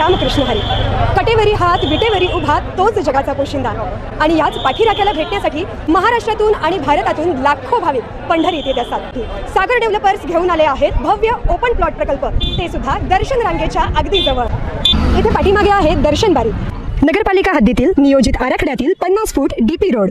रामकृष्ण हरी. कटेवरी हात विटेवरी उभा तोच जगाचा पोशिंदा. आणि याच पाठीराख्याला भेटण्यासाठी महाराष्ट्रातून आणि भारतातून लाखो भाविक पंढरीत येत असतात. सागर डेव्हलपर्स घेऊन आले आहेत भव्य ओपन प्लॉट प्रकल्प. ते सुद्धा दर्शन रांगेच्या अगदी जवळ. इथे पाठीमागे आहे दर्शन बारी. नगरपालिका हद्दीतील नियोजित आराखड्यातील पन्नास फूट डीपी रोड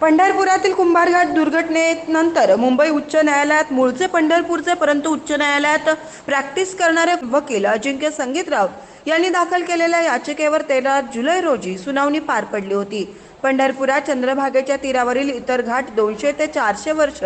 पंढरपुरातील कुंभारघाट दुर्घटनेनंतर मुंबई उच्च न्यायालयात मूळचे पंढरपूरचे परंतु उच्च न्यायालयात प्रॅक्टिस करणारे वकील अजिंक्य संगीतराव यांनी दाखल केलेल्या याचिकेवर तेरा जुलै रोजी सुनावणी पार पडली होती. पंढरपुरात चंद्रभागेच्या तीरावरील इतर घाट दोनशे ते चारशे वर्ष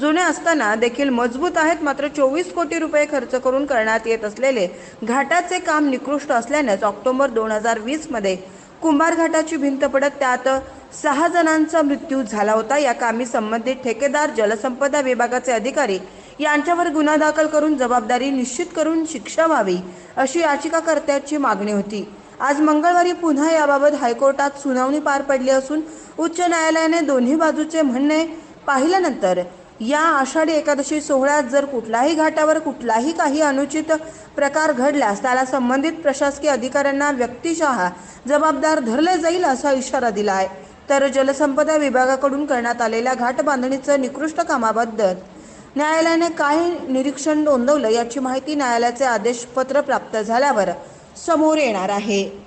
जुने असताना देखील मजबूत आहेत. मात्र चोवीस कोटी रुपये खर्च करून करण्यात येत असलेले घाटाचे काम निकृष्ट असल्यानेच ऑक्टोबर दोन हजार वीसमध्ये कुंभार घाटाची भिंत पडत त्यात सहा जणांचा मृत्यू झाला होता या कामी संबंधित ठेकेदार जलसंपदा विभागाचे अधिकारी यांच्यावर गुन्हा दाखल करून जबाबदारी निश्चित करून शिक्षा व्हावी अशी याचिकाकर्त्याची मागणी होती. आज मंगळवारी पुन्हा याबाबत हायकोर्टात सुनावणी पार पडली असून उच्च न्यायालयाने दोन्ही बाजूचे म्हणणे पाहिल्यानंतर या आषाढी एकादशी सोहळ्यात जर कुठल्याही घाटावर कुठलाही काही अनुचित प्रकार घडल्यास त्याला संबंधित प्रशासकीय अधिकाऱ्यांना व्यक्तिशः जबाबदार धरले जाईल असा इशारा दिला आहे. तर जलसंपदा विभागाकडून करण्यात आलेल्या घाट बांधणीचं निकृष्ट कामाबद्दल न्यायालयाने काय निरीक्षण नोंदवलं याची माहिती न्यायालयाचे आदेशपत्र प्राप्त झाल्यावर समोर येणार आहे.